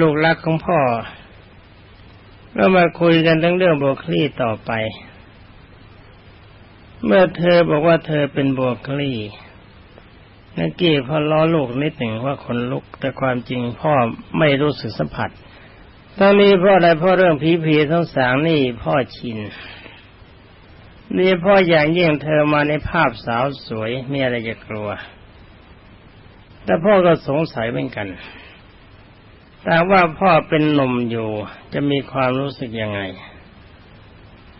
ลูกรักของพ่อก็มาคุยกันทั้งเรื่องโบวคลี่ต่อไป เมื่อเธอบอกว่าเธอเป็นโบวคลี่นักกี้พอล้อลูกนิดหนึ่งว่าคนลุก แต่ความจริงพ่อไม่รู้สึกสัมผัสตอนนี้พ่ออะไรพ่อเรื่องผีผีทั้งสางนี่พ่อชินนี่พ่ออย่างยิ่งเธอมาในภาพสาวสวยมีอะไรจะกลัว แต่พ่อก็สงสัยเหมือนกัน แต่ว่าพ่อเป็นหนุ่มอยู่จะมีความรู้สึกยังไง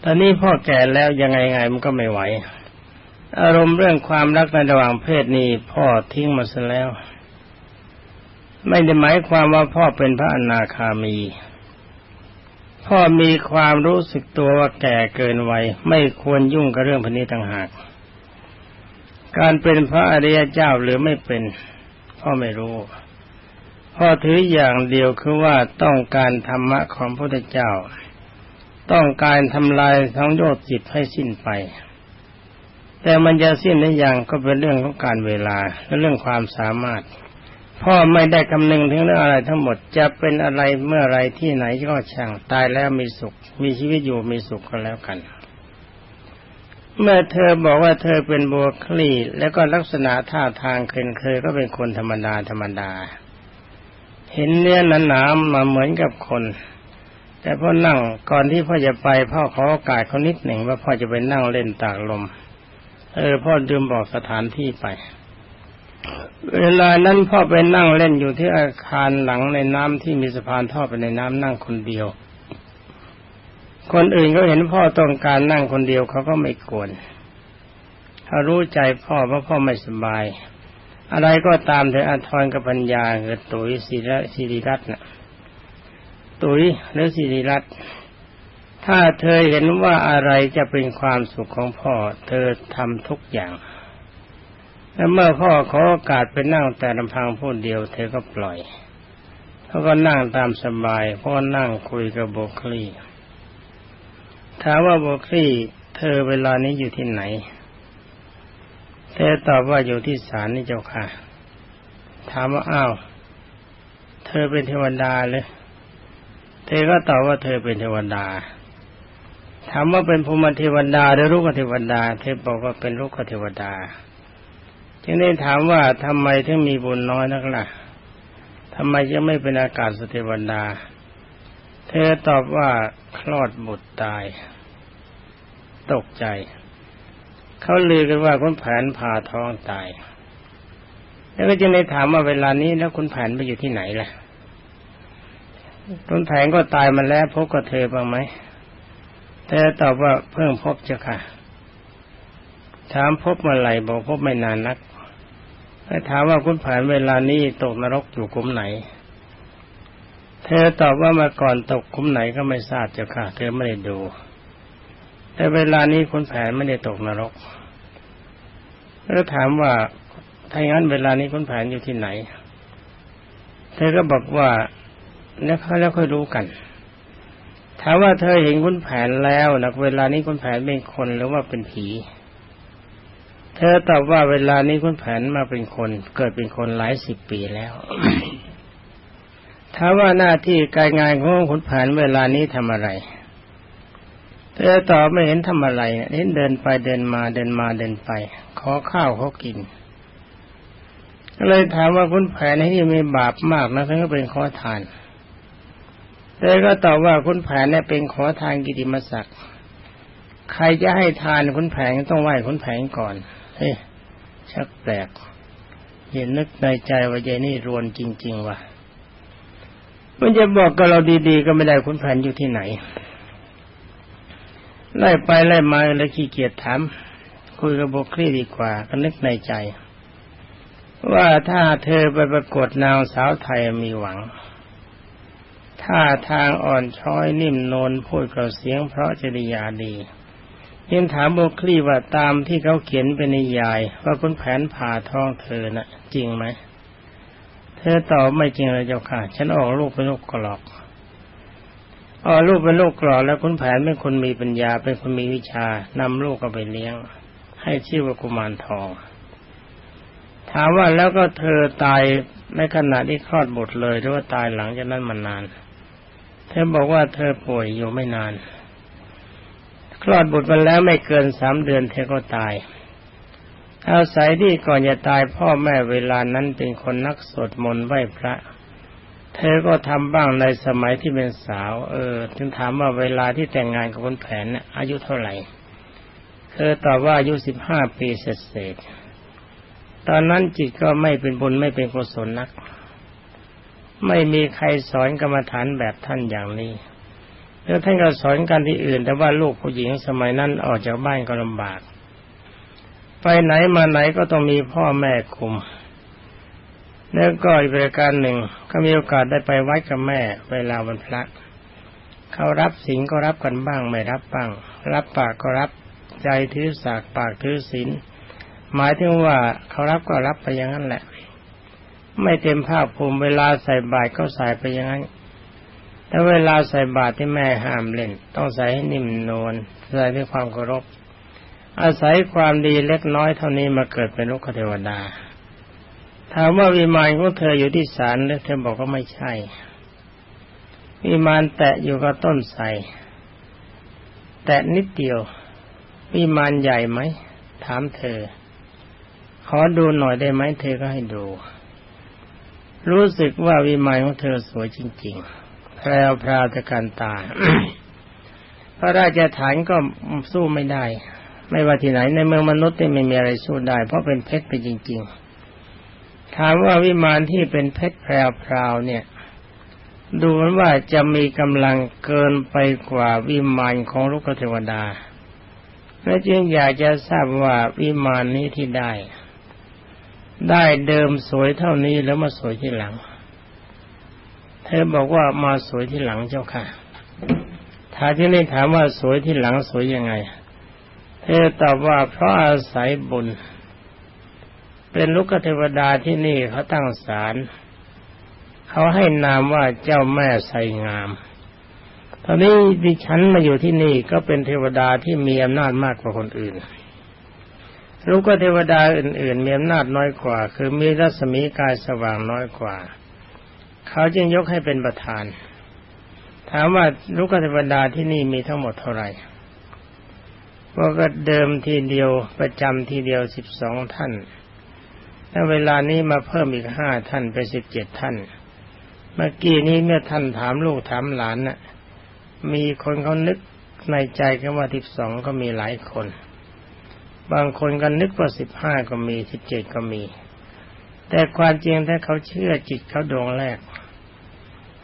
ตอนนี้พ่อแก่แล้วยังไงไงมันก็ไม่ไหว อารมณ์เรื่องความรักในระหว่างเพศนี้พ่อทิ้งมาซะแล้ว ไม่ได้หมายความว่าพ่อเป็นพระอนาคามี พ่อมีความรู้สึกตัวว่าแก่เกินวัยไม่ควรยุ่งกับเรื่องพนี้ต่างหาก การเป็นพระอริยเจ้าหรือไม่เป็น พ่อไม่รู้ พ่อถืออย่างเดียวคือว่าต้องการธรรมะของพระพุทธเจ้า ต้องการทำลายทั้งโยชน์จิตให้สิ้นไป แต่มันจะสิ้นได้อย่างก็เป็นเรื่องของการเวลาและเรื่องความสามารถพ่อไม่ได้คำนึงถึงเรื่องอะไรทั้งหมดจะเป็นอะไรเมื่อไรที่ไหนก็ช่างตายแล้วมีสุข มีชีวิตอยู่มีสุขก็แล้วกัน เมื่อเธอบอกว่าเธอเป็นบัวคลี่ แล้วก็ลักษณะท่าทางเคยเคยก็เป็นคนธรรมดาธรรมดา เห็นเนื้อหนาหนามาเหมือนกับคน แต่พ่อนั่งก่อนที่พ่อจะไปพ่อขอโอกาสเขานิดหนึ่งว่าพ่อจะไปนั่งเล่นตากลม เออพ่อดืมบอกสถานที่ไป เวลานั้นพ่อไปนั่งเล่นอยู่ที่อาคารหลังในน้ำที่มีสะพานท่อไปในน้ำนั่งคนเดียว คนอื่นก็เห็นพ่อต้องการนั่งคนเดียวเขาก็ไม่กวนเขารู้ใจพ่อว่าพ่อไม่สบาย อะไรก็ตามแต่อาทรกับปัญญาเกิดตุยศิริศิริรัตน์น่ะตุยหรือศิริรัตน์ถ้าเธอเห็นว่าอะไรจะเป็นความสุขของพ่อ เธอทำทุกอย่างแล้วเมื่อพ่อขอโอกาสไปนั่งแต่ลำพังพูดเดียว เธอก็ปล่อยเขาก็นั่งตามสบายพ่อนั่งคุยกับโบคลีถามว่าโบคลีเธอเวลานี้อยู่ที่ไหน เธอตอบว่าอยู่ที่ศาลนี่เจ้าค่ะ ถามว่าอ้าว เธอเป็นเทวดาเลยเธอก็ตอบว่าเธอเป็นเทวดา ถามว่าเป็นภูมิเทวดาหรือลูกเทวดา เธอบอกว่าเป็นลูกเทวดา จึงได้ถามว่าทำไมถึงมีบุญน้อยนักล่ะทำไมจะไม่เป็นอากาศสเทวดา เธอตอบว่าคลอดบุตรตาย ตกใจ เขาลือกันว่าคุณแผนผ่าท้องตาย แล้วก็จึงได้ถามว่าเวลานี้แล้วคุณแผนไปอยู่ที่ไหนล่ะคุณแผนก็ตายมาแล้วพบกับเธอบ้างไหมเธอตอบว่าเพิ่งพบเจ้าค่ะ ถามพบเมื่อไหร่บอกพบไม่นานนักถ้าถามว่าคุณแผนเวลานี้ตกนรกอยู่กุมไหน เธอตอบว่ามาก่อนตกคุมไหนก็ไม่ทราบเจ้าค่ะ เธอไม่ได้ดู แต่เวลานี้คุณแผนไม่ได้ตกนรก แล้วถามว่าถ้าอย่างนั้นเวลานี้คุณแผนอยู่ที่ไหน เธอก็บอกว่าแล้วเขาแล้วค่อยรู้กัน ถามว่าเธอเห็นคุณแผนแล้วนะเวลานี้คุณแผนเป็นคนหรือว่าเป็นผี เธอตอบว่าเวลานี้คุณแผนมาเป็นคน เกิดเป็นคนหลายสิบปีแล้วถ้าว่าหน้าที่การงานของคุณแผนเวลานี้ทำอะไร เธอตอบไม่เห็นทำอะไรเห็นเดินไปเดินมาเดินมาเดินไป ขอข้าวเขากินก็เลยถามว่าคุณแผนที่มีบาปมากนะทั้งก็เป็นขอทานเธอก็ตอบว่าคุณแผนเนี่ยเป็นขอทานกิติมศักดิ์ใครจะให้ทานคุณแผนต้องไหว้คุณแผนก่อนเฮ้ชักแปลกเห็นนึกในใจว่าใจนี่รวนจริง ๆ ว่ะมันจะบอกกับเราดีๆก็ไม่ได้คุณแผนอยู่ที่ไหน ไล่ไปไล่มาแล้วขี้เกียจถาม คุยกับโบคลี่ดีกว่า ก็นึกในใจ ว่าถ้าเธอไปประกวดนางสาวไทยมีหวังถ้าทางอ่อนช้อยนิ่มนวลพูดกับเสียงเพราะจริยาดียังถามโบคลีว่าตามที่เขาเขียนเป็นนิยาย ว่าคุณแผนผ่าท้องเธอนะ่ะ จริงไหม เธอตอบไม่จริงเลยเจ้าค่ะ ฉันออกลูกเป็นลูกกรอก ออลูกเป็นลูกกรอกแล้วคุณแผนเป็นคนมีปัญญาเป็นคนมีวิชานำลูกก็ไปเลี้ยง ให้ชื่อว่ากุมารทอง ถามว่าแล้วก็เธอตายในขณะที่คลอดบุตรเลยหรือว่าตายหลังจากนั้นมานาน เธอบอกว่าเธอป่วยอยู่ไม่นาน คลอดบุตรมาแล้วไม่เกินสามเดือนเธอก็ตายอาศัยที่ก่อนจะตายพ่อแม่เวลานั้นเป็นคนนักสวดมนต์ไหว้พระ เธอก็ทำบ้างในสมัยที่เป็นสาว เออ ถึงถามว่าเวลาที่แต่งงานกับคนแผนอายุเท่าไหร่ เธอตอบว่าอายุสิบห้าปีเศษตอนนั้นจิตก็ไม่เป็นบุญไม่เป็นกุศลนัก ไม่มีใครสอนกรรมฐานแบบท่านอย่างนี้แล้วท่านก็สอนกันที่อื่น แต่ว่าลูกผู้หญิงสมัยนั้นออกจากบ้านก็ลำบาก ไปไหนมาไหนก็ต้องมีพ่อแม่คุม แล้วก็อีกประการหนึ่งก็มีโอกาสได้ไปวัดกับแม่เวลาวันพระเขารับสิงก็รับกันบ้างไม่รับบ้าง รับปากก็รับใจถือสากปากถือศีลหมายถึงว่าเขารับก็รับไปอย่างนั้นแหละ ไม่เต็มภาคภูมิเวลาใส่บาตรก็ใส่ไปอย่างนั้นแต่เวลาใส่บาตรที่แม่ห้ามเล่น ต้องใส่ให้นิ่มนวลใส่ด้วยความเคารพอาศัยความดีเล็กน้อยเท่านี้มาเกิดเป็นลูกเทวดา ถามว่าวิมานของเธออยู่ที่ศาลแล้วเธอบอกว่าไม่ใช่ วิมานแตะอยู่กับต้นไทรแตะนิดเดียว วิมานใหญ่ไหมถามเธอ ขอดูหน่อยได้ไหมเธอก็ให้ดู รู้สึกว่าวิมานของเธอสวยจริง ๆ แพรวพราวตะการตาพระราชฐานก็สู้ไม่ได้ ไม่ว่าที่ไหนในเมืองมนุษย์ไม่มีอะไรสู้ได้ เพราะเป็นเพชรไปจริง ๆ ถามว่าวิมานที่เป็นเพชรแพรวพราวเนี่ย ดูเหมือนว่าจะมีกำลังเกินไปกว่าวิมานของลูกเทวดา และจึงอยากจะทราบว่าวิมานนี้ที่ได้ ได้เดิมสวยเท่านี้แล้วมาสวยที่หลัง เธอบอกว่ามาสวยที่หลังเจ้าค่ะถ้าที่นี่ถามว่าสวยที่หลังสวยยังไง เธอตอบว่าเพราะอาศัยบุญ เป็นลูกเทวดาที่นี่เขาตั้งศาลเขาให้นามว่าเจ้าแม่ไสงาม ตอนนี้ดิฉันมาอยู่ที่นี่ก็เป็นเทวดาที่มีอำนาจมากกว่าคนอื่นรู้ก็เทวดาอื่น ๆ มีอำนาจน้อยกว่า คือมีรัศมีกายสว่างน้อยกว่า เขาจึงยกให้เป็นประธาน ถามว่าลูกเทวดาที่นี่มีทั้งหมดเท่าไหร่ว่าก็เดิมทีเดียวประจำทีเดียวสิบสองท่าน แล้วเวลานี้มาเพิ่มอีกห้าท่านเป็นสิบเจ็ดท่าน เมื่อกี้นี้เมื่อท่านถามลูกถามหลานน่ะ มีคนเขานึกในใจกันว่าสิบสองก็มีหลายคน บางคนก็นึกว่าสิบห้าก็มีสิบเจ็ดก็มี แต่ความจริงถ้าเขาเชื่อจิตเขาดวงแรก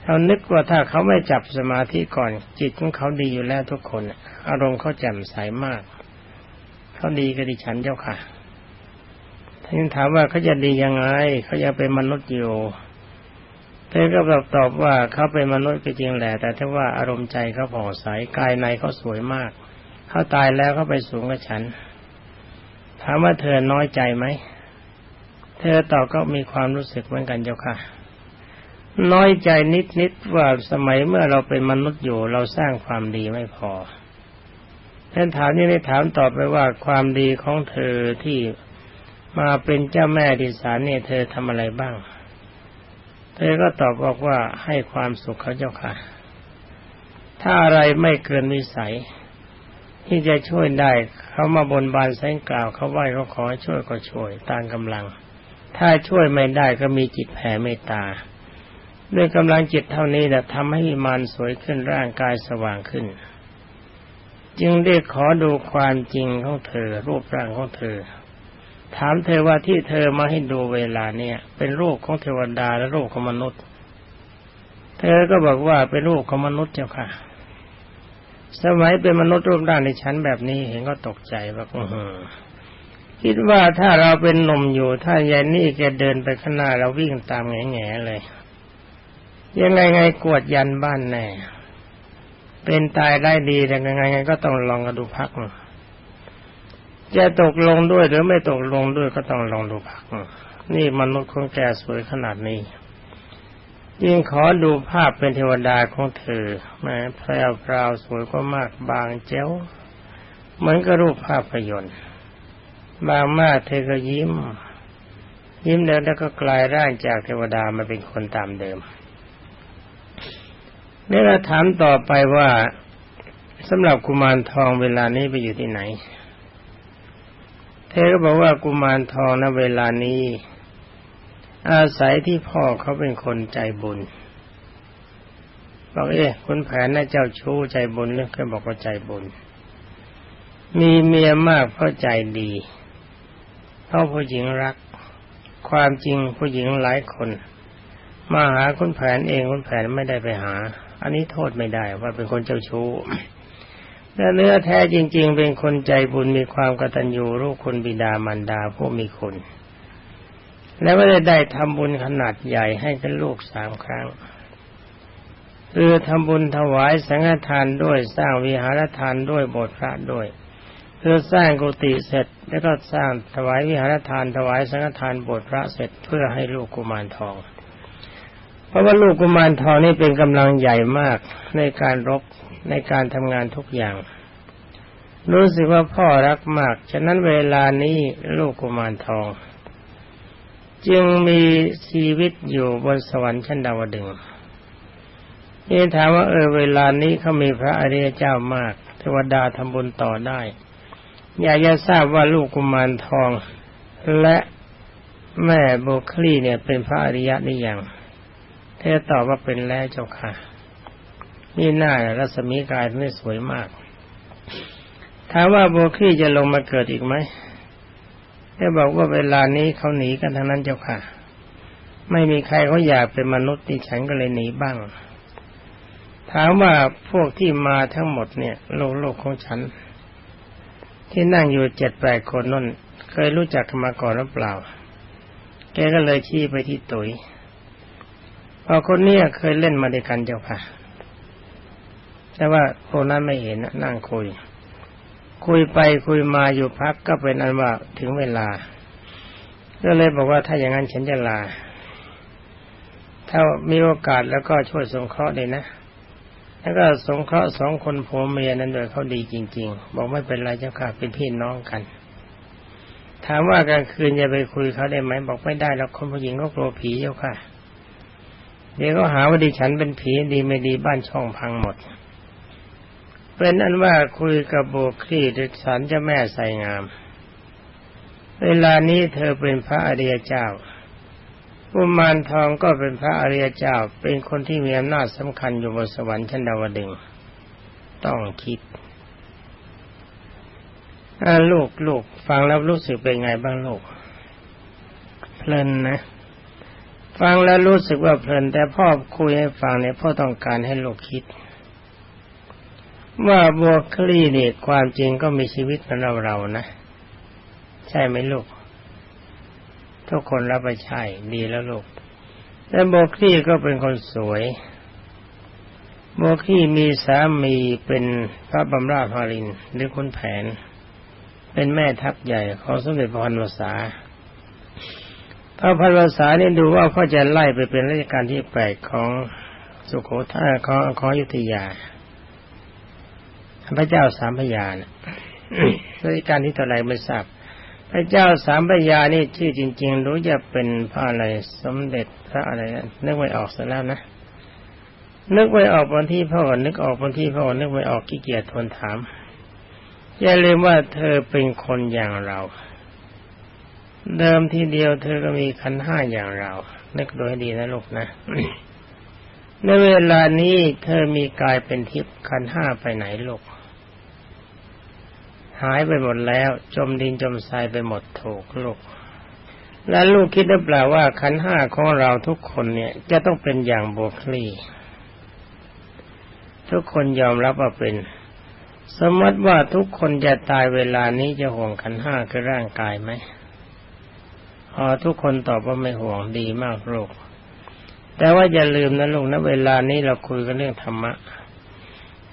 เขานึกว่าถ้าเขาไม่จับสมาธิก่อน จิตของเขาดีอยู่แล้วทุกคน อารมณ์เขาแจ่มใสมาก เขาดีกับดิฉันเจ้าค่ะ ท่านถามว่าเขาจะดียังไงเขายังเป็นมนุษย์อยู่เธอก็แบบตอบว่าเขาเป็นมนุษย์ก็จริงแหละ แต่ถ้าว่าอารมณ์ใจเขาผ่องใสกายในเขาสวยมากเขาตายแล้วเขาไปสูงกับฉัน ถามว่าเธอน้อยใจไหมเธอตอบก็มีความรู้สึกเหมือนกันเจ้าค่ะ น้อยใจนิดๆว่าสมัยเมื่อเราเป็นมนุษย์อยู่ เราสร้างความดีไม่พอท่านถามนี่ได้ถามตอบไปว่าความดีของเธอที่ มาเป็นเจ้าแม่ดิสานเนี่ยเธอทำอะไรบ้าง เธอก็ตอบบอกว่าให้ความสุขเขาเจ้าค่ะ ถ้าอะไรไม่เกินวิสัย ที่จะช่วยได้เขามาบนบานแสงกล่าวเขาไหว้เขาขอช่วยก็ช่วยตามกำลัง ถ้าช่วยไม่ได้ก็มีจิตแผ่เมตตาด้วยกำลังจิตเท่านี้แหละทำให้มานสวยขึ้นร่างกายสว่างขึ้น จึงได้ขอดูความจริงของเธอ รูปร่างของเธอ ถามเธอว่าที่เธอมาให้ดูเวลาเนี่ย เป็นรูปของเทวดาและรูปของมนุษย์ เธอก็บอกว่าเป็นรูปของมนุษย์เจ้าค่ะ สมัยเป็นมนุษย์รูปร่างในชั้นแบบนี้เห็นก็ตกใจว่าคิดว่าถ้าเราเป็นหนุ่มอยู่ถ้ายายนี่แกเดินไปข้างหน้าเราวิ่งตามแง่ๆเลย ยังไงไงกวดยันบ้านแน่เป็นตายได้ดีแต่ยังไงไงก็ต้องลองกันดูพัก จะตกลงด้วยหรือไม่ตกลงด้วยก็ต้องลองดูพัก นี่มนุษย์คงแก่สวยขนาดนี้ยิ่งขอดูภาพเป็นเทวดาของเธอแม้แพรวพราวสวยก็มากบางเจ้าเหมือนกับรูปภาพยนตร์บางมากเธอก็ยิ้ม ยิ้มแล้วแล้วก็กลายร่างจากเทวดามาเป็นคนตามเดิมนี่เราถามต่อไปว่าสำหรับกุมารทองเวลานี้ไปอยู่ที่ไหน เธอก็บอกว่ากุมารทองณเวลานี้ อาศัยที่พ่อเขาเป็นคนใจบุญบอกเอ๊ะคุณแผนน่าเจ้าชู้ใจบุญหรือเคยบอกว่าใจบุญ มีเมียมากเพราะใจดีเพราะผู้หญิงรัก ความจริงผู้หญิงหลายคน มาหาคุณแผนเองคุณแผนไม่ได้ไปหา อันนี้โทษไม่ได้ว่าเป็นคนเจ้าชู้ แต่เนื้อแท้จริง ๆ เป็นคนใจบุญมีความกตัญญูรู้คุณบิดามารดาผู้มีคุณ แล้วก็ได้ได้ทำบุญขนาดใหญ่ให้กับลูกสามครั้งคือทำบุญถวายสังฆทานด้วยสร้างวิหารทานด้วยโบสถ์พระด้วยคือสร้างกุฏิเสร็จ แล้วก็สร้างถวายวิหารทานถวายสังฆทานโบสถ์พระเสร็จเพื่อให้ลูกกุมารทอง เพราะว่าลูกกุมารทองนี่เป็นกำลังใหญ่มากในการรบ ในการทำงานทุกอย่าง รู้สึกว่าพ่อรักมาก ฉะนั้นเวลานี้ลูกกุมารทอง จึงมีชีวิตอยู่บนสวรรค์ชั้นดาวดึงนี่ถามว่าเออเวลานี้เขามีพระอริยเจ้ามาก เทวดาทำบุญต่อได้ อยากจะทราบว่าลูกกุมารทอง และแม่โบคลีเนี่ยเป็นพระอริยะนี่อย่างเธอตอบว่าเป็นแล้วเจ้าค่ะ นี่หน้ารัศมีกายไม่สวยมากถามว่าโบคี้จะลงมาเกิดอีกไหมได้บอกว่าเวลานี้เขาหนีกันทั้งนั้นเจ้าค่ะ ไม่มีใครเขาอยากเป็นมนุษย์ที่ฉันก็เลยหนีบ้าง ถามว่าพวกที่มาทั้งหมดเนี่ยโลกโลกของฉัน ที่นั่งอยู่เจ็ดแปดคนนั่นเคยรู้จักกันมาก่อนหรือเปล่า แกก็เลยชี้ไปที่ตุ๋ยพอคนนี้เคยเล่นมาด้วยกันเจ้าค่ะ แต่ว่าพวกนั้นไม่เห็นนั่งคุย คุยไปคุยมาอยู่พักก็เป็นอันว่าถึงเวลา ก็เลยบอกว่าถ้าอย่างนั้นฉันจะลา ถ้ามีโอกาสแล้วก็ช่วยสงเคราะห์เลยนะแล้วก็สงเคราะห์สองคนผัวเมียนั้นโดยเขาดีจริง ๆ บอกไม่เป็นไรเจ้าค่ะเป็นพี่น้องกัน ถามว่ากลางคืนจะไปคุยเขาได้ไหมบอกไม่ได้แล้วคนผู้หญิงก็กลัวผีเจ้าค่ะ เดี๋ยวก็หาว่าดิฉันเป็นผีดีไม่ดีบ้านช่องพังหมด เป็นอันว่าคุยกับโบครีดิสันเจ้าแม่ใส่งาม เวลานี้เธอเป็นพระอริยเจ้าอุมานทองก็เป็นพระอริยเจ้า เป็นคนที่มีอำนาจสำคัญอยู่บนสวรรค์ชั้นดาวดึง ต้องคิดลูกลูกฟังแล้วรู้สึกเป็นไงบ้างลูก เพลินนะ ฟังแล้วรู้สึกว่าเพลิน แต่พ่อคุยให้ฟังเนี่ยพ่อต้องการให้ลูกคิด ว่าบัวคลี่นี่ความจริงก็มีชีวิตเหมือนเราเรานะ ใช่ไหมลูก ทุกคนรับไปใช่ ดีแล้วลูกแต่บัวคลี่ก็เป็นคนสวยบัวคลี่มีสามีเป็นพระบำราภารินหรือคนแผน เป็นแม่ทัพใหญ่ของสมเด็จพระพันวษาพระพันวษานี่ดูว่าเขาจะไล่ไปเป็นราชการที่แปดของสุโขทัยของของยุธยา พระเจ้าสามพยานราชการที่เท่าไรไม่ทราบ พระเจ้าสามพยานี่ชื่อจริง ๆ รู้จะเป็นพระอะไรสมเด็จพระอะไรนะนึกไม่ออกเสียแล้วนะนึกไม่ออกบนที่พ่อนึกออกบนที่พ่อนึกไม่ออกขี้เกียจทนถามอย่าลืมว่าเธอเป็นคนอย่างเรา เดิมทีเดียวเธอก็มีขันห้าอย่างเรา นึกโดยดีนะลูกนะในเวลานี้เธอมีกายเป็นทิพย์ขันห้าไปไหนลูก หายไปหมดแล้ว จมดินจมทรายไปหมดถูกลูก และลูกคิดหรือเปล่าว่าขันห้าของเราทุกคนเนี่ยจะต้องเป็นอย่างโบคลีทุกคนยอมรับว่าเป็น สมมติว่าทุกคนจะตายเวลานี้จะห่วงขันห้าคือร่างกายไหมอ๋อทุกคนตอบว่าไม่ห่วงดีมากลูกแต่ว่าอย่าลืมนะลูกนะเวลานี้เราคุยกันเรื่องธรรมะ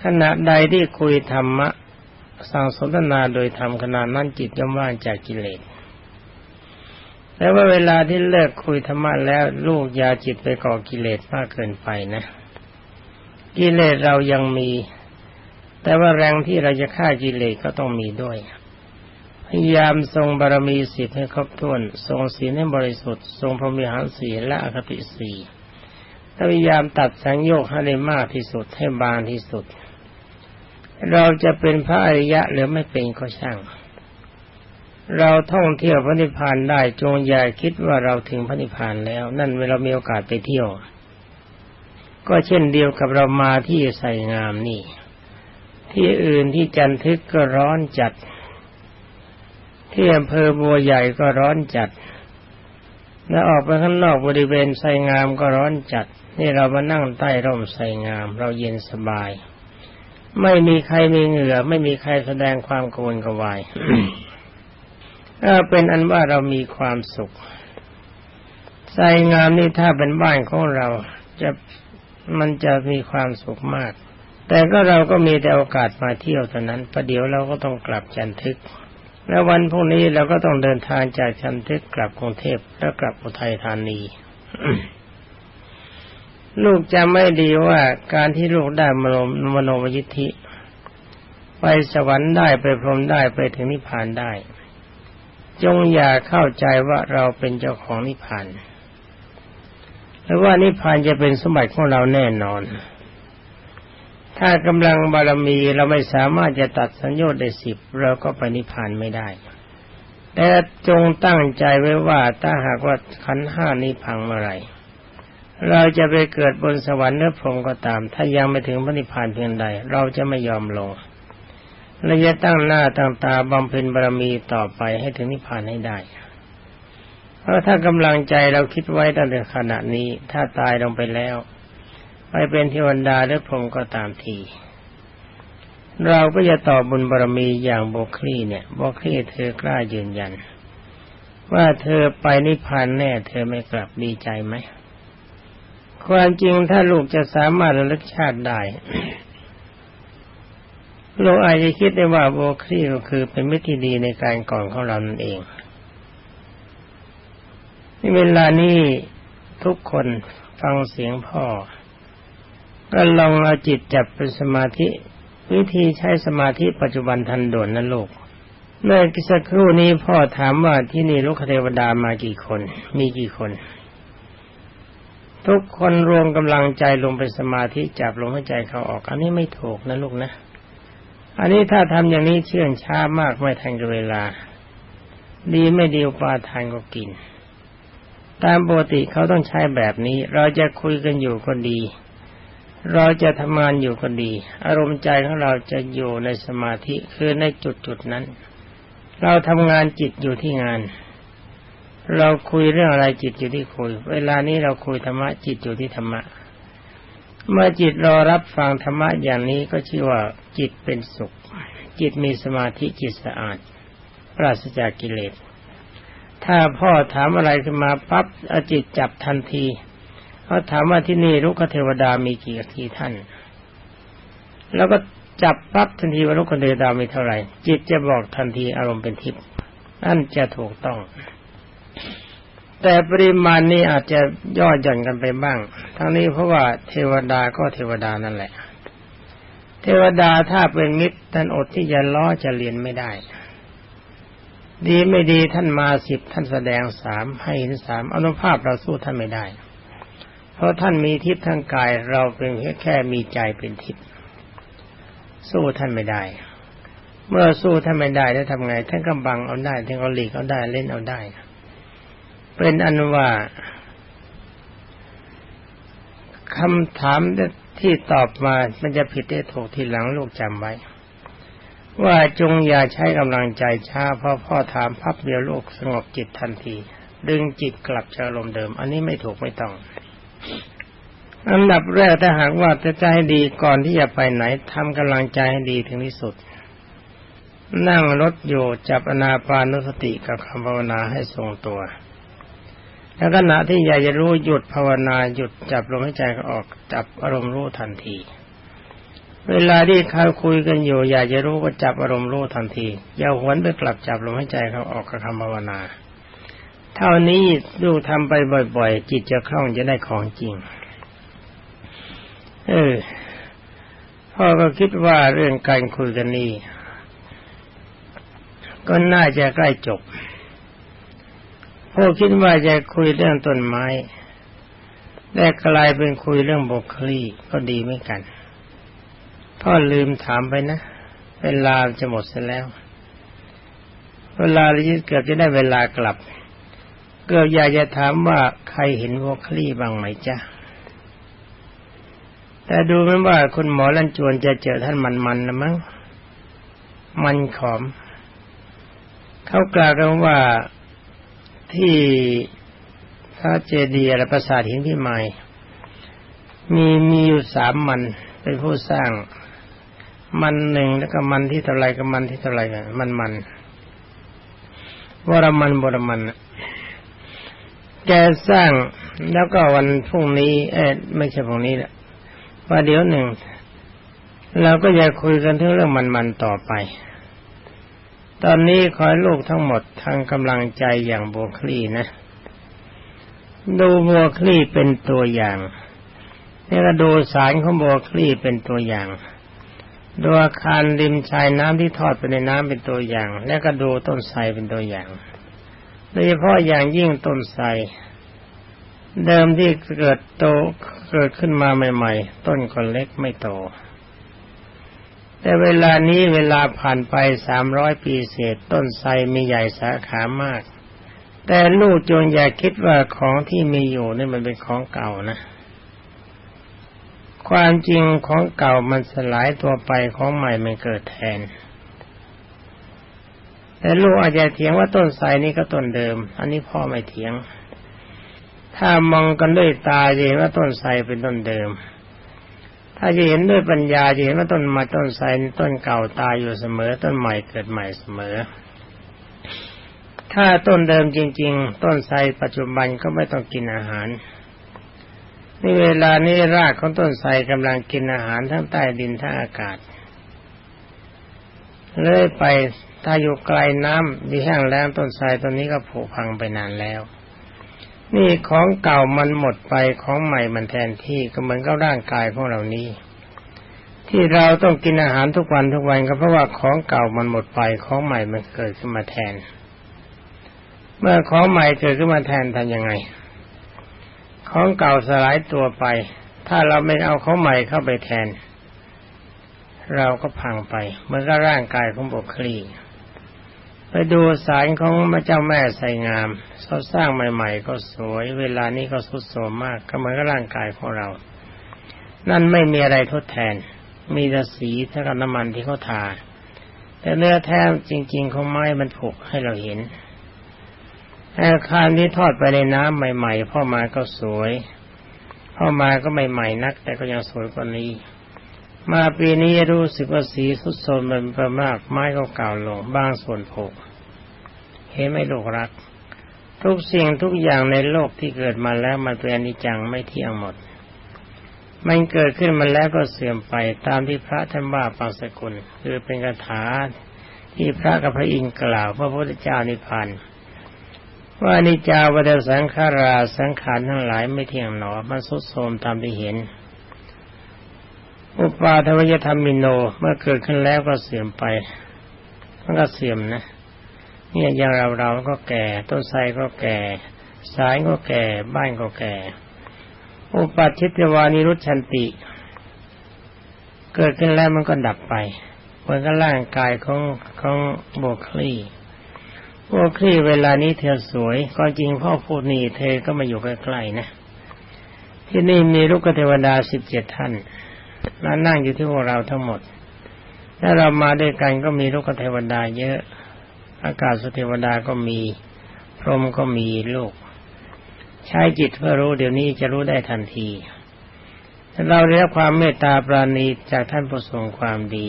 ขณะใดที่คุยธรรมะ สั่งสนทนาโดยทำขนาดนั้นจิตย่อมว่างจากกิเลสแต่ว่าเวลาที่เลิกคุยธรรมะแล้วลูกยาจิตไปก่อกิเลสมากเกินไปนะ กิเลสเรายังมี แต่ว่าแรงที่เราจะฆ่ากิเลสก็ต้องมีด้วย พยายามทรงบารมีสิบให้ครบถ้วน ทรงศีลให้บริสุทธิ์ ทรงพรหมิหารสีและอคติสีพยายามตัดสังโยกให้ได้มากที่สุดให้บางที่สุด เราจะเป็นพระอริยะหรือไม่เป็นก็ช่าง เราท่องเที่ยวพระนิพพานได้จงอย่าคิดว่าเราถึงพระนิพพานแล้ว นั่นเวลามีโอกาสไปเที่ยว ก็เช่นเดียวกับเรามาที่ใส่งามนี่ ที่อื่นที่จันทึกก็ร้อนจัด ที่อำเภอบัวใหญ่ก็ร้อนจัด แล้วออกไปข้างนอกบริเวณไซงามก็ร้อนจัด นี่เรามานั่งใต้ร่มไซงาม เราเย็นสบาย ไม่มีใครมีเหงื่อ ไม่มีใครแสดงความกวนกวายเป็นอันว่าเรามีความสุขไซงามนี่ถ้าเป็นบ้านของเราจะมันจะมีความสุขมาก แต่ก็เราก็มีแต่โอกาสมาเที่ยวเท่านั้นประเดี๋ยวเราก็ต้องกลับจันทึก แล้ววันพรุ่งนี้เราก็ต้องเดินทางจากชันทึกกลับกรุงเทพแล้วกลับอุทัยธานี ลูกจำไม่ดีว่าการที่ลูกได้มโนมโนมยิทธิ ไปสวรรค์ได้ไปพรหมได้ไปถึงนิพพานได้ จงอย่าเข้าใจว่าเราเป็นเจ้าของนิพพานหรือว่านิพพานจะเป็นสมบัติของเราแน่นอน ถ้ากำลังบารมีเราไม่สามารถจะตัดสัญญาได้สิบเราก็ไปนิพพานไม่ได้ แต่จงตั้งใจไว้ว่าถ้าหากว่าขันห้านี้พังเมื่อไหร่ เราจะไปเกิดบนสวรรค์เนื้อพรมก็ตาม ถ้ายังไม่ถึงพระนิพพานเพียงใด เราจะไม่ยอมลงเราจะตั้งหน้าตั้งตาบำเพ็ญบารมีต่อไปให้ถึงนิพพานให้ได้ เพราะถ้ากำลังใจเราคิดไว้ตั้งแต่ขณะนี้ ถ้าตายลงไปแล้ว ไปเป็นเทวดาหรือพรหมก็ตามที เราก็จะตอบบุญบารมีอย่างโบคลีเนี่ยโบคลีเธอกล้ายืนยัน ว่าเธอไปนิพพานแน่ เธอไม่กลับดีใจไหม ความจริงถ้าลูกจะสามารถระลึกชาติได้เราอาจจะคิดได้ว่าโบคลีก็คือเป็นมิตรที่ดีในการก่อนของเรานั่นเองในเวลานี้ทุกคนฟังเสียงพ่อ ก็ลองเอาจิตจับเป็นสมาธิ วิธีใช้สมาธิปัจจุบันทันด่วนนะลูกเมื่อสักครู่นี้พ่อถามว่าที่นี่ลูกเทวดามากี่คน มีกี่คน ทุกคนรวมกำลังใจลงไปสมาธิจับลมหายใจเขาออก อันนี้ไม่ถูกนะลูกนะ อันนี้ถ้าทำอย่างนี้เชื่องช้ามากไม่ทันกับเวลา ดีไม่ดีปลาทานก็กิน ตามปกติเขาต้องใช้แบบนี้ เราจะคุยกันอยู่คนดี เราจะทำงานอยู่คนดี อารมณ์ใจของเราจะอยู่ในสมาธิคือในจุดจุดนั้น เราทำงานจิตอยู่ที่งาน เราคุยเรื่องอะไรจิตอยู่ที่คุย เวลานี้เราคุยธรรมะจิตอยู่ที่ธรรมะ เมื่อจิตรอรับฟังธรรมะอย่างนี้ก็ชื่อว่าจิตเป็นสุข จิตมีสมาธิจิตสะอาด ปราศจากกิเลส ถ้าพ่อถามอะไรขึ้นมาปั๊บอจิตจับทันทีเขาถามว่าที่นี่ลุกเทวดามีกี่กี่ท่าน แล้วก็จับปั๊บทันทีว่าลุกเทวดามีเท่าไหร่ จิตจะบอกทันทีอารมณ์เป็นทิพย์นั่นจะถูกต้อง แต่ปริมาณนี้อาจจะย่อหย่อนกันไปบ้าง ทั้งนี้เพราะว่าเทวดาก็เทวดานั่นแหละ เทวดาถ้าเป็นมิตรท่านอดที่จะล้อจะเรียนไม่ได้ ดีไม่ดีท่านมาสิบท่านแสดงสามให้เห็นสามอนุภาพเราสู้ท่านไม่ได้ เพราะท่านมีทิพย์ทางกายเราเป็นแค่มีใจเป็นทิพย์สู้ท่านไม่ได้ เมื่อสู้ท่านไม่ได้แล้วทำไง ท่านก็บังเอาได้ท่านก็หลีกเอาได้เล่นเอาได้ เป็นอันว่าคำถามที่ตอบมา มันจะผิดได้ถูกทีหลังลูกจำไว้ ว่าจงอย่าใช้กำลังใจช้าเพราะพ่อถามพับเดียวลูกสงบจิตทันที ดึงจิตกลับเชิญลมเดิม อันนี้ไม่ถูกไม่ต้องอันดับแรกถ้าหากว่าจะใจดีก่อนที่จะไปไหนทำกำลังใจให้ดีถึงที่สุด นั่งรถอยู่จับอนาปานุสติกับคำภาวนาให้ทรงตัว แล้วขณะที่อยากจะรู้หยุดภาวนาหยุดจับลมหายใจเขาออกจับอารมณ์รู้ทันที เวลาที่เขาคุยกันอยู่อยากจะรู้ก็จับอารมณ์รู้ทันทีอย่าหวนไปกลับจับลมหายใจเขาออกกับคำภาวนา เท่านี้ดูทำไปบ่อยๆ จิตจะคล่องจะได้ของจริง เออพ่อก็คิดว่าเรื่องการคุยกันนี้ก็น่าจะใกล้จบ พวกคิดว่าจะคุยเรื่องต้นไม้แต่กลายเป็นคุยเรื่องบกคลีก็ดีไม่กันพ่อลืมถามไปนะ เวลาจะหมดเสียแล้ว เวลาเราเกือบจะได้เวลากลับ เกือบอยากจะถามว่าใครเห็นบกคลีบ้างไหมจ๊ะแต่ดูเหมือนว่าคุณหมอลันจวนจะเจอท่านมันๆนะมั้งมันขอม เขากล่าวกันว่า ที่พระเจดีย์และปราสาทหินพิมายมีมีอยู่สามมันเป็นผู้สร้าง มันหนึ่งแล้วก็มันที่เท่าไรกับมันที่เท่าไรกันมันมันวรมันบรมันแกสร้างแล้วก็วันพรุ่งนี้ เอ๊ไม่ใช่พรุ่งนี้แหละว่าเดี๋ยวหนึ่งเราก็จะคุยกันเรื่องมันมันต่อไป ตอนนี้ขอลูกทั้งหมดทางกำลังใจอย่างโบคลีนะ ดูบัวคลี่เป็นตัวอย่างนี่ก็ดูสารของบัวคลี่เป็นตัวอย่าง ดูอาคารริมชายน้ำที่ทอดไปในน้ำเป็นตัวอย่าง และก็ดูต้นไทรเป็นตัวอย่างโดยเฉพาะอย่างยิ่งต้นไทรเดิมที่เกิดโตเกิดขึ้นมาใหม่ ๆ ต้นก็เล็กไม่โต แต่เวลานี้เวลาผ่านไปสามร้อยปีเศษต้นไทรมีใหญ่สาขามาก แต่ลูกจงอย่าคิดว่าของที่มีอยู่นี่มันเป็นของเก่านะ ความจริงของเก่ามันสลายตัวไปของใหม่มันเกิดแทน แต่ลูกอาจจะเถียงว่าต้นไทรนี่ก็ต้นเดิม อันนี้พ่อไม่เถียง ถ้ามองกันด้วยตาจะเห็นว่าต้นไทรเป็นต้นเดิม ถ้าจะเห็นด้วยปัญญาจะเห็นว่าต้นมาต้นไทรต้นเก่าตายอยู่เสมอ ต้นใหม่เกิดใหม่เสมอ ถ้าต้นเดิมจริง ๆ ต้นไทรปัจจุบันก็ไม่ต้องกินอาหารนี่เวลานี้รากของต้นไทรกำลังกินอาหารทั้งใต้ดินทั้งอากาศเลยไปถ้าอยู่ไกลน้ำดีแห้งแล้งต้นไทรต้นนี้ก็ผุพังไปนานแล้ว นี่ของเก่ามันหมดไปของใหม่มันแทนที่ก็เหมือนกับร่างกายของเรานี้ ที่เราต้องกินอาหารทุกวันทุกวันก็เพราะว่าของเก่ามันหมดไปของใหม่มันเกิดขึ้นมาแทน เมื่อของใหม่เกิดขึ้นมาแทนทำยังไง ของเก่าสลายตัวไป ถ้าเราไม่เอาของใหม่เข้าไปแทน เราก็พังไปเหมือนกับร่างกายของบุคลี ไปดูสารของพระเจ้าแม่ใส่งามเขาสร้างใหม่ ๆ ก็สวย เวลานี้ก็สุดโทรมมากก็เหมือนกับร่างกายของเรา นั่นไม่มีอะไรทดแทน มีแต่สีเท่ากับน้ำมันที่เขาทา แต่เนื้อแท้จริง ๆ ของไม้มันผุให้เราเห็นอาคารที่ทอดไปในน้ำใหม่ ๆ พ่อมาก็สวย พ่อมาก็ใหม่ ๆ นัก แต่ก็ยังสวยกว่านี้ มาปีนี้รู้สึกว่าสีสุดโทมเป็นประมาก ไม้ก็เก่าลงบางส่วนผกเห็นไม่โลกรัก ทุกสิ่งทุกอย่างในโลกที่เกิดมาแล้วมันเป็นอนิจจังไม่เที่ยงหมด มันเกิดขึ้นมาแล้วก็เสื่อมไปตามที่พระท่านว่าปังสกุล คือเป็นคาถาที่พระกับพระอินทร์กล่าวพระพุทธเจ้านิพพานว่านิจาวัฏสังขาราสังขารทั้งหลายไม่เที่ยงหนอมันสุดโทมตามที่เห็น อุปาทวยธรรมิโนเมื่อเกิดขึ้นแล้วก็เสื่อมไป มันก็เสื่อมนะเนี่ยอย่างเราเราก็แก่ ต้นไทรก็แก่ สายก็แก่ บ้านก็แก่ อุปัชิตวานิรุชันติ เกิดขึ้นแล้วมันก็ดับไปเหมือนกับร่างกายของของโบคลีพวกคลีเวลานี้เธอสวย ก็จริงพ่อพูดนี่เธอก็มาอยู่ใกล้ๆนะ ที่นี่มีลูกเทวดาสิบเจ็ดท่าน แล้วนั่งอยู่ที่พวกเราทั้งหมด ถ้าเรามาด้วยกันก็มีลูกเทวดาเยอะ อากาศสเทวดาก็มี พรหมก็มีลูก ใช้จิตเพื่อรู้เดี๋ยวนี้จะรู้ได้ทันทีเราได้รับความเมตตาปราณีจากท่านผู้ทรงความดี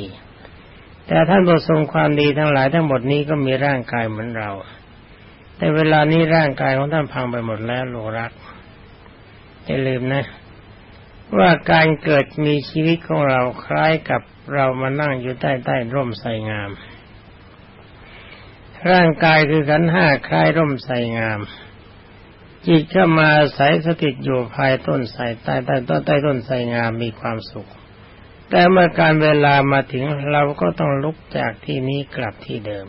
แต่ท่านผู้ทรงความดีทั้งหลายทั้งหมดนี้ก็มีร่างกายเหมือนเรา แต่เวลานี้ร่างกายของท่านพังไปหมดแล้วโลรักอย่าลืมนะ ว่าการเกิดมีชีวิตของเราคล้ายกับเรามานั่งอยู่ใต้ใต้ร่มไทรงาม ร่างกายคือขันห้าคล้ายร่มไทรงาม จิตเข้ามาใสสถิตอยู่ภายต้นไทรใต้ใต้ต้นใต้ต้นไทรงามมีความสุข แต่เมื่อการเวลามาถึงเราก็ต้องลุกจากที่นี้กลับที่เดิม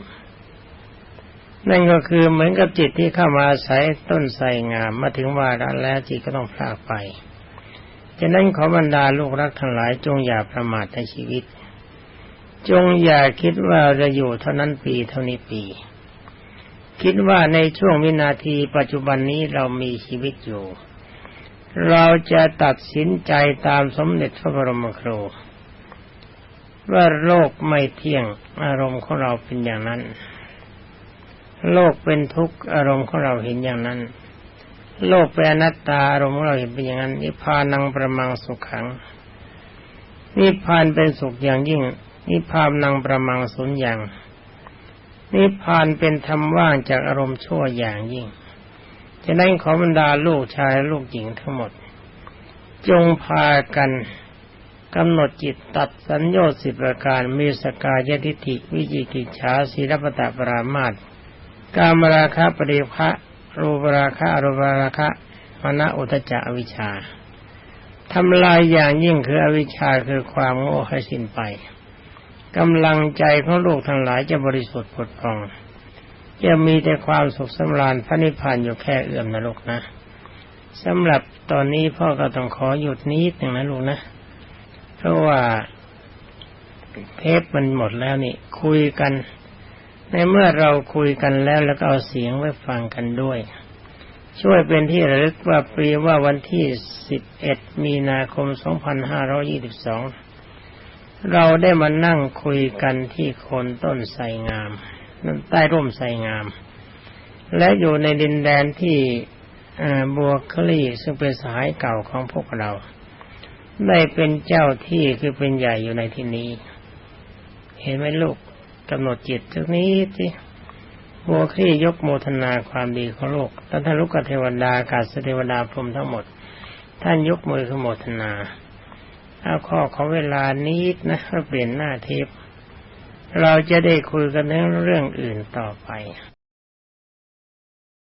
นั่นก็คือเหมือนกับจิตที่เข้ามาอาศัยต้นไทรงามมาถึงวาระแล้วจิตก็ต้องพลากไป ฉะนั้นขอบรรดาลูกรักทั้งหลายจงอย่าประมาทในชีวิต จงอย่าคิดว่าจะอยู่เท่านั้นปีเท่านี้ปี คิดว่าในช่วงวินาทีปัจจุบันนี้เรามีชีวิตอยู่ เราจะตัดสินใจตามสมเด็จพระบรมครูว่าโลกไม่เที่ยงอารมณ์ของเราเป็นอย่างนั้น โลกเป็นทุกข์อารมณ์ของเราเห็นอย่างนั้น โลกเป็นอนัตตาอารมณ์ของเราเห็นเป็นอย่างนั้นนิพพานังประมังสุขขังนิพพานเป็นสุขอย่างยิ่ง นิพพานังประมังสุญญ์อย่าง นิพพานเป็นธรรมว่างจากอารมณ์ชั่วอย่างยิ่งฉะนั้นขอบรรดาลูกชายลูกหญิงทั้งหมด จงพากันกำหนดจิตตัดสัญญาสิบประการมีสกายทิฏฐิวิจิกิจฉาศีลปตะปรามาตกามราคะปริภะ รูปราคะอรูปราคะมณอุตจะอวิชาทำลายอย่างยิ่งคืออวิชชาคือความโง่ให้สิ้นไปกำลังใจของลูกทั้งหลายจะบริสุทธิ์ผุดพอง จะมีแต่ความสุขสำราญพระนิพพานอยู่แค่เอื้อมนะลูกนะสำหรับตอนนี้พ่อก็ต้องขอหยุดนิดหนึ่งนะลูกนะ เพราะว่าเทปมันหมดแล้วนี่ คุยกัน ในเมื่อเราคุยกันแล้วแล้วก็เอาเสียงไว้ฟังกันด้วย ช่วยเป็นที่ระลึกว่าปีว่าวันที่ 11 มีนาคม 2522 เราได้มานั่งคุยกันที่โคนต้นไทรงามนั่นใต้ร่มไทรงาม และอยู่ในดินแดนที่บัวคลีซึ่งเป็นสายเก่าของพวกเรา ได้เป็นเจ้าที่คือเป็นใหญ่อยู่ในที่นี้ เห็นไหมลูก กำหนดจิตจากนี้สิบัวครียกโมทนาความดีของโลกแล้วท่านลุกเทวดากาศเทวดาพรมทั้งหมด ท่านยกมือขโมทนาเอาข้อของเวลานี้นะเราเปลี่ยนหน้าเทปเราจะได้คุยกันเรื่องอื่นต่อไป